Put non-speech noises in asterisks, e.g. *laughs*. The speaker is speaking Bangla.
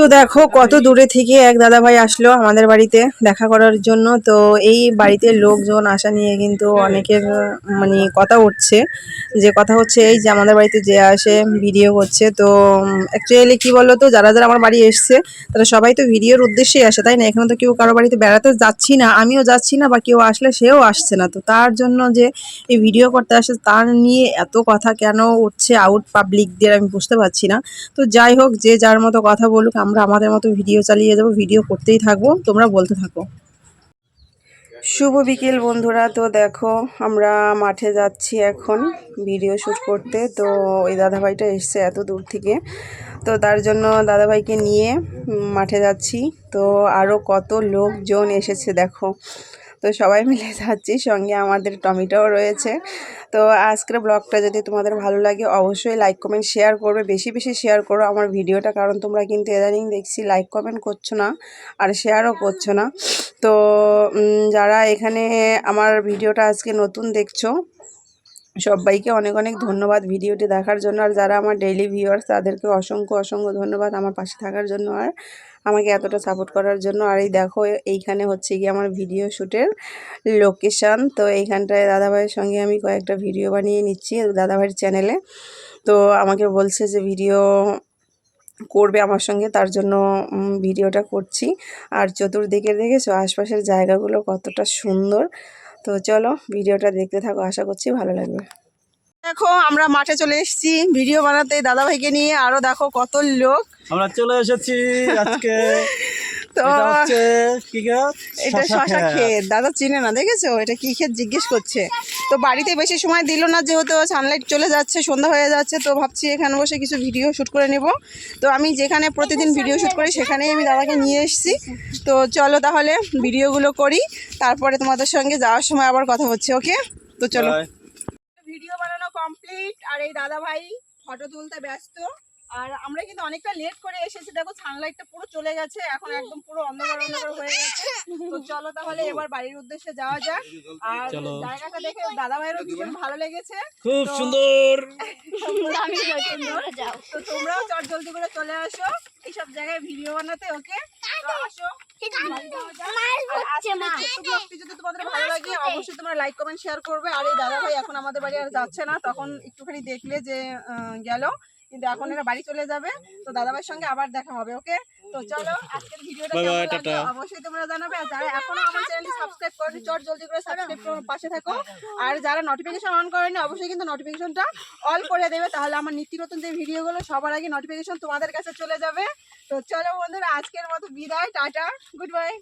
তো দেখো কত দূরে থেকে এক দাদা ভাই আসলো আমাদের বাড়িতে দেখা করার জন্য। তো এই বাড়িতে লোকজন আসা নিয়ে কিন্তু অনেকের মানে কথা উঠছে। যে কথা হচ্ছে এই যে আমাদের বাড়িতে যে আসে, ভিডিও করছে। তো অ্যাকচুয়ালি কি বলো তো যারা যারা আমার বাড়ি এসছে, তারা সবাই তো ভিডিওর উদ্দেশ্যেই আসে, তাই না? এখানে তো কেউ কারও বাড়িতে বেড়াতে যাচ্ছি না, আমিও যাচ্ছি না বা কেউ আসলে সেও আসছে না। তো তার জন্য যে এই ভিডিও করতে আসে, তার নিয়ে এত কথা কেন উঠছে আউট পাবলিকদের আমি বুঝতে পারছি না। তো যাই হোক, যে যার মতো কথা বলুক আমরা আমাদের মতো ভিডিও চালিয়ে যাব, ভিডিও করতেই থাকব, তোমরা বলতে থাকো। শুভ বিকেল বন্ধুরা, তো দেখো আমরা মাঠে যাচ্ছি এখন ভিডিও শ্যুট করতে। তো ওই দাদাভাইটা এসছে এত দূর থেকে। তো তার জন্য দাদাভাইকে নিয়ে মাঠে যাচ্ছি। তো আরও কত লোকজন এসেছে দেখো। তো সবাই মিলে *laughs* যাচ্ছি। সঙ্গে আমাদের টমেটোও রয়েছে। তো আজকের ব্লগটা যদি তোমাদের ভালো লাগে, অবশ্যই লাইক কমেন্ট শেয়ার করবে। বেশি বেশি শেয়ার করো আমার ভিডিওটা, কারণ তোমরা কিন্তু এদানিং দেখছি লাইক কমেন্ট করছ না, আর শেয়ারও করছ না। তো যারা এখানে আমার ভিডিওটা আজকে নতুন দেখছ সবাইকে অনেক অনেক ধন্যবাদ ভিডিওটি দেখার জন্য। আর যারা আমার ডেইলি ভিউয়ার্স তাদেরকে অসংখ্য অসংখ্য ধন্যবাদ আমার পাশে থাকার জন্য আর আমাকে এতটা সাপোর্ট করার জন্য। আর এই দেখো, এইখানে হচ্ছে গিয়ে আমার ভিডিও শ্যুটের লোকেশান তো এইখানটায় দাদাভাইয়ের সঙ্গে আমি কয়েকটা ভিডিও বানিয়ে নিচ্ছি দাদাভাইয়ের চ্যানেলে তো আমাকে বলছে যে ভিডিও করবে আমার সঙ্গে, তার জন্য ভিডিওটা করছি। আর চতুর্দিকে দেখেছ, আশপাশের জায়গাগুলো কতটা সুন্দর। তো চলো ভিডিওটা দেখতে থাকো আশা করছি ভালো লাগবে। দেখো আমরা মাঠে চলে এসেছি ভিডিও বানাতে দাদাভাইকে নিয়ে। আরও দেখো কত লোক। আমরা চলে এসেছি আজকে। *laughs* তো এটা শশা। ক্ষেত। দাদা চিনে না দেখেছ? এটা কি ক্ষেত জিজ্ঞেস করছে। তো বাড়িতে বেশি সময় দিল না যেহেতু সানলাইট চলে যাচ্ছে সন্ধ্যা হয়ে যাচ্ছে তো ভাবছি এখানে বসে কিছু ভিডিও শ্যুট করে নেব। তো আমি যেখানে প্রতিদিন ভিডিও শ্যুট করি সেখানেই আমি দাদাকে নিয়ে এসেছি। তো চলো তাহলে ভিডিওগুলো করি তারপরে তোমাদের সঙ্গে যাওয়ার সময় আবার কথা হচ্ছে ওকে তো চলো। ভিডিও বানানো কমপ্লিট আর এই দাদা ভাই ফটো তুলতে ব্যস্ত। আর আমরা কিন্তু অনেকটা লেট করে এসেছি। দেখো সানলাইটটা পুরো চলে গেছে। এখন একদম পুরো অন্ধকার অন্ধকার হয়ে গেছে। তো চলো তাহলে এবার বাড়ির উদ্দেশ্যে যাওয়া যাক। আর জায়গাটা দেখে দাদা ভাইয়েরও ভীষণ ভালো লেগেছে। খুব সুন্দর। তো তোমরাও চট জলদি করে চলে আসো। এইসব জায়গায় ভিডিও বানাতে ওকে আসো। আর এই যদি তোমাদের ভালো লাগে অবশ্যই তোমরা লাইক কমেন্ট শেয়ার করবে। আর এই দাদা ভাই এখন আমাদের বাড়ি আর যাচ্ছে না। তখন একটুখানি দেখলে যে আহ, গেল। কিন্তু এখন এরা বাড়ি চলে যাবে। তো দাদা ভাইয়ের সঙ্গে আবার দেখা হবে ওকে? তো চলো আজকের ভিডিওটা কেমন লাগল? অবশ্যই তোমরা জানাবে। আর যারা এখনও আমার চ্যানেলটি সাবস্ক্রাইব করেনি চট জলদি করে সাবস্ক্রাইব করে পাশে থাকো। আর যারা নোটিফিকেশন অন করেনি অবশ্যই কিন্তু নোটিফিকেশনটা অল করে দেবে। তাহলে আমার নিত্য নতুন যে ভিডিওগুলো সবার আগে নোটিফিকেশন তোমাদের কাছে চলে যাবে। তো চলো বন্ধুরা আজকের মতো বিদায় টাটা গুড বাই